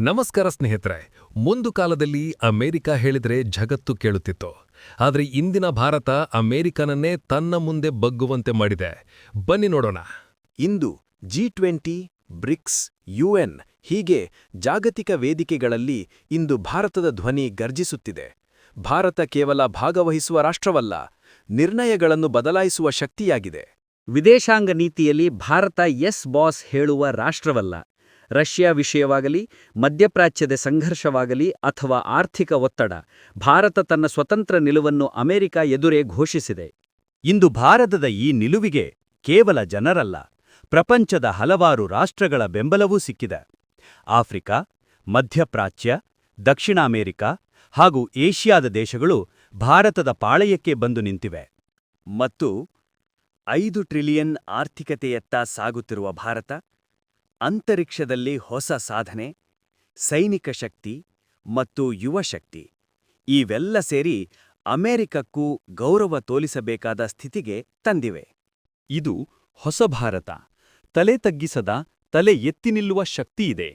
ನಮಸ್ಕಾರ ಸ್ನೇಹಿತರೆ ಮುಂದು ಕಾಲದಲ್ಲಿ ಅಮೆರಿಕ ಹೇಳಿದರೆ ಜಗತ್ತು ಕೇಳುತ್ತಿತ್ತು. ಆದರೆ ಇಂದಿನ ಭಾರತ ಅಮೆರಿಕನನ್ನೇ ತನ್ನ ಮುಂದೆ ಬಗ್ಗುವಂತೆ ಮಾಡಿದೆ. ಬನ್ನಿ ನೋಡೋಣ. ಇಂದು ಜಿ ಟ್ವೆಂಟಿ ಬ್ರಿಕ್ಸ್ ಯುಎನ್ ಹೀಗೆ ಜಾಗತಿಕ ವೇದಿಕೆಗಳಲ್ಲಿ ಇಂದು ಭಾರತದ ಧ್ವನಿ ಗರ್ಜಿಸುತ್ತಿದೆ. ಭಾರತ ಕೇವಲ ಭಾಗವಹಿಸುವ ರಾಷ್ಟ್ರವಲ್ಲ ನಿರ್ಣಯಗಳನ್ನು ಬದಲಾಯಿಸುವ ಶಕ್ತಿಯಾಗಿದೆ. ವಿದೇಶಾಂಗ ನೀತಿಯಲ್ಲಿ ಭಾರತ ಎಸ್ ಬಾಸ್ ಹೇಳುವ ರಾಷ್ಟ್ರವಲ್ಲ. ರಷ್ಯಾ ವಿಷಯವಾಗಲಿ, ಮಧ್ಯಪ್ರಾಚ್ಯದ ಸಂಘರ್ಷವಾಗಲಿ ಅಥವಾ ಆರ್ಥಿಕ ಒತ್ತಡ, ಭಾರತ ತನ್ನ ಸ್ವತಂತ್ರ ನಿಲುವನ್ನು ಅಮೆರಿಕ ಎದುರೇ ಘೋಷಿಸಿದೆ. ಇಂದು ಭಾರತದ ಈ ನಿಲುವಿಗೆ ಕೇವಲ ಜನರಲ್ಲ, ಪ್ರಪಂಚದ ಹಲವಾರು ರಾಷ್ಟ್ರಗಳ ಬೆಂಬಲವೂ ಸಿಕ್ಕಿದೆ. ಆಫ್ರಿಕಾ, ಮಧ್ಯಪ್ರಾಚ್ಯ, ದಕ್ಷಿಣ ಅಮೆರಿಕ ಹಾಗೂ ಏಷ್ಯಾದ ದೇಶಗಳು ಭಾರತದ ಪಾಳಯಕ್ಕೆ ಬಂದು ನಿಂತಿವೆ. ಮತ್ತು ಐದು ಟ್ರಿಲಿಯನ್ ಆರ್ಥಿಕತೆಯತ್ತ ಸಾಗುತ್ತಿರುವ ಭಾರತ ಅಂತರಿಕ್ಷದಲ್ಲಿ ಹೊಸ ಸಾಧನೆ, ಸೈನಿಕ ಶಕ್ತಿ ಮತ್ತು ಯುವ ಶಕ್ತಿ. ಇವೆಲ್ಲ ಸೇರಿ ಅಮೆರಿಕಕ್ಕೂ ಗೌರವ ತೋಲಿಸಬೇಕಾದ ಸ್ಥಿತಿಗೆ ತಂದಿವೆ. ಇದು ಹೊಸ ಭಾರತ, ತಲೆ ತಗ್ಗಿಸದ, ತಲೆ ಎತ್ತಿ ನಿಲ್ಲುವ ಶಕ್ತಿಯಿದೆ